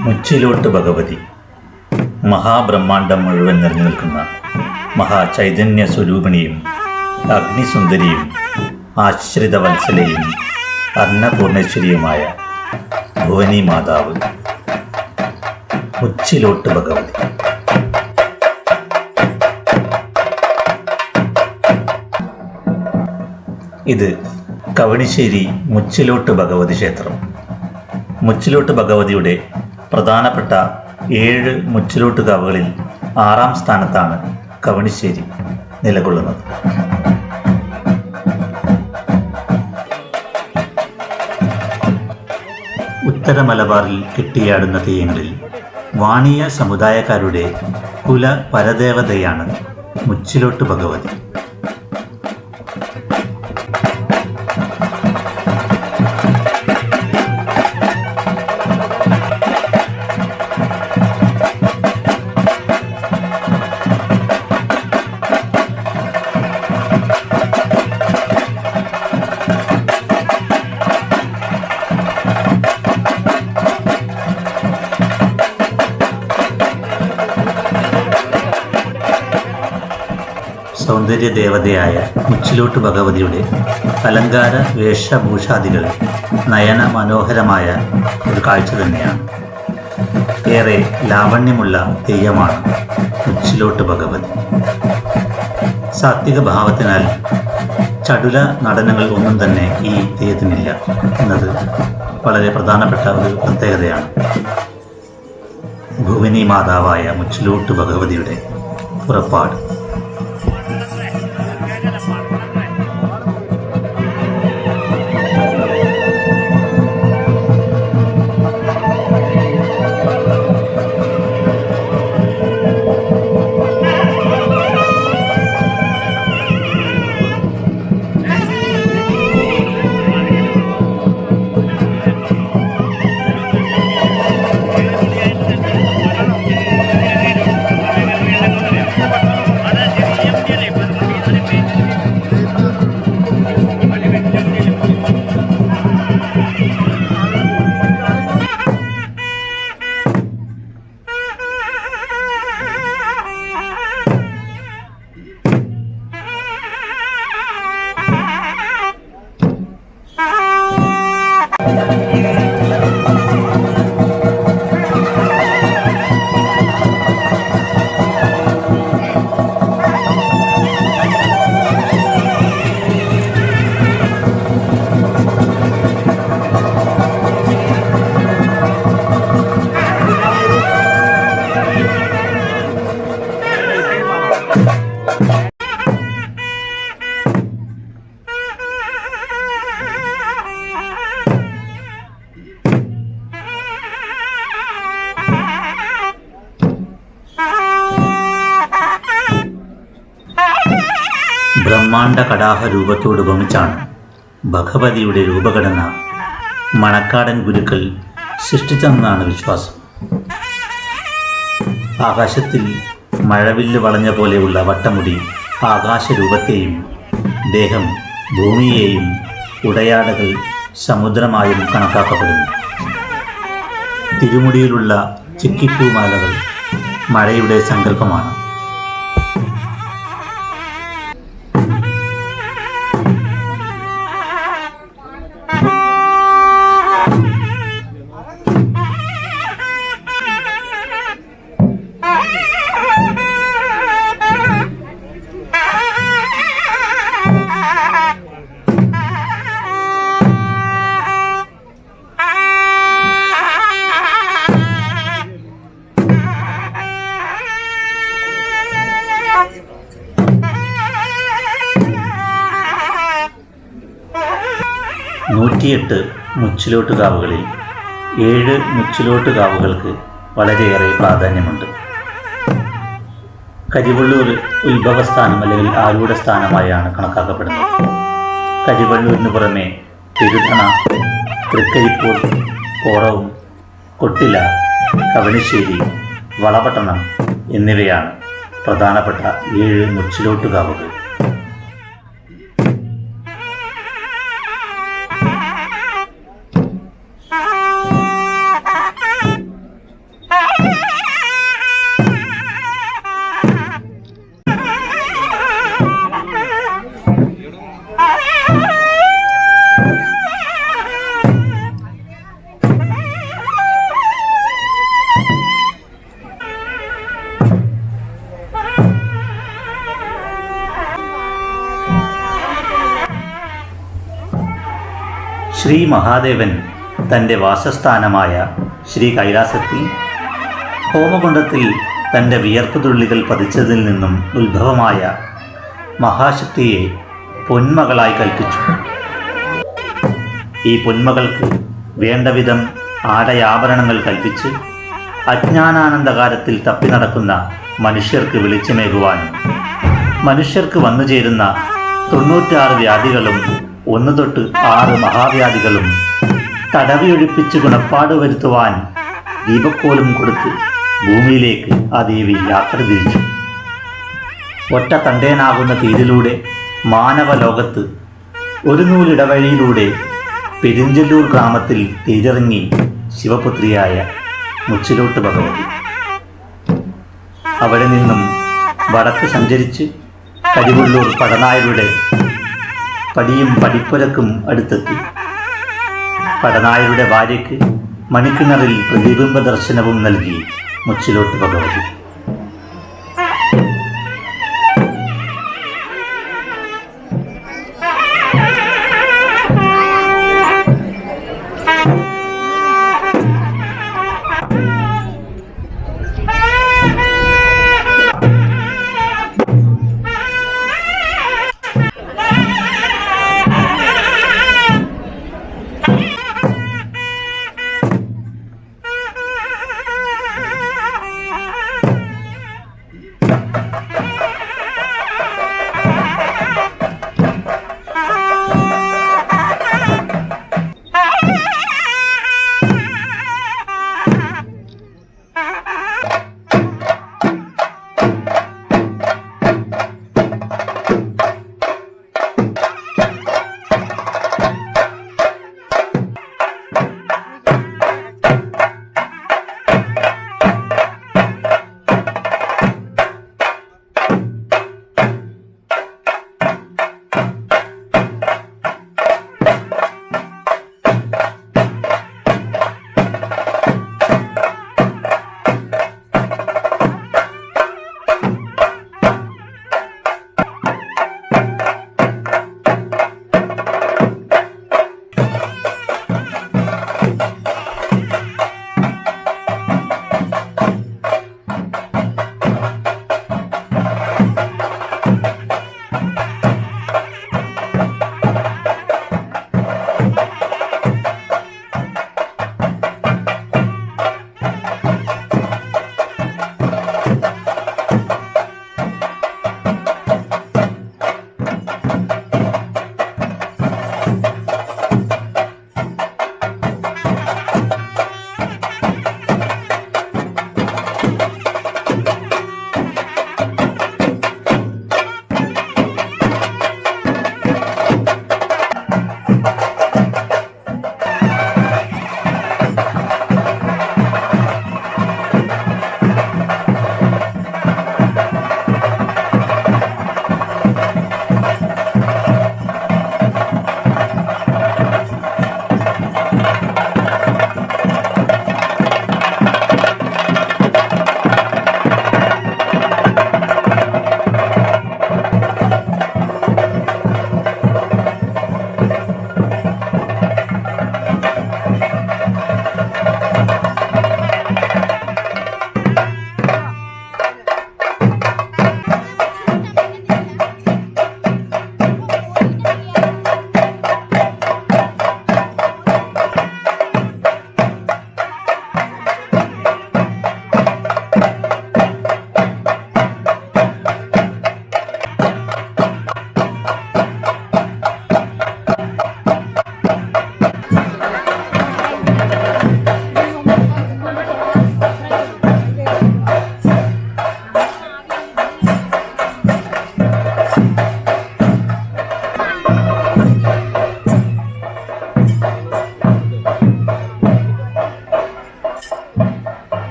മുച്ചിലോട്ട് ഭഗവതി. മഹാബ്രഹ്മാണ്ടം മുഴുവൻ നിറഞ്ഞു നിൽക്കുന്ന മഹാചൈതന്യ സ്വരൂപിണിയും അഗ്നിസുന്ദരിയും ആശ്രിതവത്സലയും അന്നപൂർണേശ്വരിയുമായ ഭുവനി മാതാവ്. മുച്ചിലോട്ട് ഭഗവതി. ഇത് കവണിശ്ശേരി മുച്ചിലോട്ട് ഭഗവതി ക്ഷേത്രം. മുച്ചിലോട്ട് ഭഗവതിയുടെ പ്രധാനപ്പെട്ട ഏഴ് മുച്ചിലോട്ട് കാവുകളിൽ ആറാം സ്ഥാനത്താണ് കവണിശ്ശേരി നിലകൊള്ളുന്നത്. ഉത്തര മലബാറിൽ കെട്ടിയാടുന്ന തെയ്യങ്ങളിൽ വാണിയ സമുദായക്കാരുടെ കുല പരദേവതയാണ് മുച്ചിലോട്ട് ഭഗവതി. സൗന്ദര്യ ദേവതയായ മുച്ചിലോട്ട് ഭഗവതിയുടെ അലങ്കാര വേഷഭൂഷാദികൾ നയന മനോഹരമായ ഒരു കാഴ്ച തന്നെയാണ്. ഏറെ ലാവണ്യമുള്ള തെയ്യമാണ് മുച്ചിലോട്ട് ഭഗവതി. സാത്വിക ഭാവത്തിനാൽ ചടുല നടനങ്ങൾ ഒന്നും തന്നെ ഈ തെയ്യത്തിനില്ല എന്നത് വളരെ പ്രധാനപ്പെട്ട ഒരു പ്രത്യേകതയാണ്. ഭുവനി മാതാവായ മുച്ചിലോട്ട് ഭഗവതിയുടെ പുറപ്പാട് കടാഹ രൂപത്തോട് ഉപമിച്ചാണ് ഭഗവതിയുടെ രൂപഘടന മണക്കാടൻ ഗുരുക്കൾ സൃഷ്ടിച്ചെന്നാണ് വിശ്വാസം. ആകാശത്തിൽ മഴവില്ല് വളഞ്ഞ പോലെയുള്ള വട്ടമുടി ആകാശരൂപത്തെയും ദേഹം ഭൂമിയെയും ഉടയാടകൾ സമുദ്രമായും കണക്കാക്കപ്പെടുന്നു. തിരുമുടിയിലുള്ള ചിക്കിപ്പൂമാലകൾ മഴയുടെ സങ്കല്പമാണ്. നൂറ്റിയെട്ട് മുച്ചിലോട്ട് കാവുകളിൽ ഏഴ് മുച്ചിലോട്ട് കാവുകൾക്ക് വളരെയേറെ പ്രാധാന്യമുണ്ട്. കരിവള്ളൂർ ഉത്ഭവസ്ഥാനം അല്ലെങ്കിൽ ആരൂഢ സ്ഥാനമായാണ് കണക്കാക്കപ്പെടുന്നത്. കരിവള്ളൂരിന് പുറമെ തിരുത്തണ തൃക്കരിപ്പൂർ കോറവും കൊട്ടില കവണിശ്ശേരി വളപട്ടണം എന്നിവയാണ് പ്രധാനപ്പെട്ട ഏഴ് മുച്ചിലോട്ട് ശ്രീ മഹാദേവൻ തന്റെ വാസസ്ഥാനമായ ശ്രീ കൈലാസത്തിൽ ഹോമകുണ്ടത്തിൽ തന്റെ വിയർപ്പ് തുള്ളികൾ പതിച്ചതിൽ നിന്നും ഉത്ഭവമായ മഹാശക്തിയെ പൊന്മകളായി കൽപ്പിച്ചു. ഈ പൊന്മകൾക്ക് വേണ്ടവിധം ആടയാഭരണങ്ങൾ കൽപ്പിച്ച് അജ്ഞാനാനന്ദകാരത്തിൽ തപ്പി നടക്കുന്ന മനുഷ്യർക്ക് വെളിച്ചമേകുവാനും മനുഷ്യർക്ക് വന്നു ചേരുന്ന തൊണ്ണൂറ്റാറ് വ്യാധികളും ഒന്ന് തൊട്ട് ആറ് മഹാവ്യാധികളും തടവിയൊഴിപ്പിച്ച് ഗുണപ്പാട് വരുത്തുവാൻ ദീപക്കോലും കൊടുത്ത് ഭൂമിയിലേക്ക് ആ ദേവി യാത്ര തിരിച്ചു. ഒറ്റ തണ്ടേനാകുന്ന തീരിലൂടെ മാനവ ലോകത്ത് ഒരു നൂലിടവഴിയിലൂടെ പെരിഞ്ചല്ലൂർ ഗ്രാമത്തിൽ തേജിറങ്ങി ശിവപുത്രിയായ മുച്ചിലോട്ട് ഭഗവതി. അവിടെ നിന്നും വടക്ക് സഞ്ചരിച്ച് കരിവള്ളൂർ പടനായരുടെ പടിയും പടിപ്പുരക്കും അടുത്തെത്തി. പടനായരുടെ ഭാര്യയ്ക്ക് മണിക്കിണറിൽ പ്രതിബിംബ ദർശനവും നൽകി മുച്ചിലോട്ട് ഭഗവതി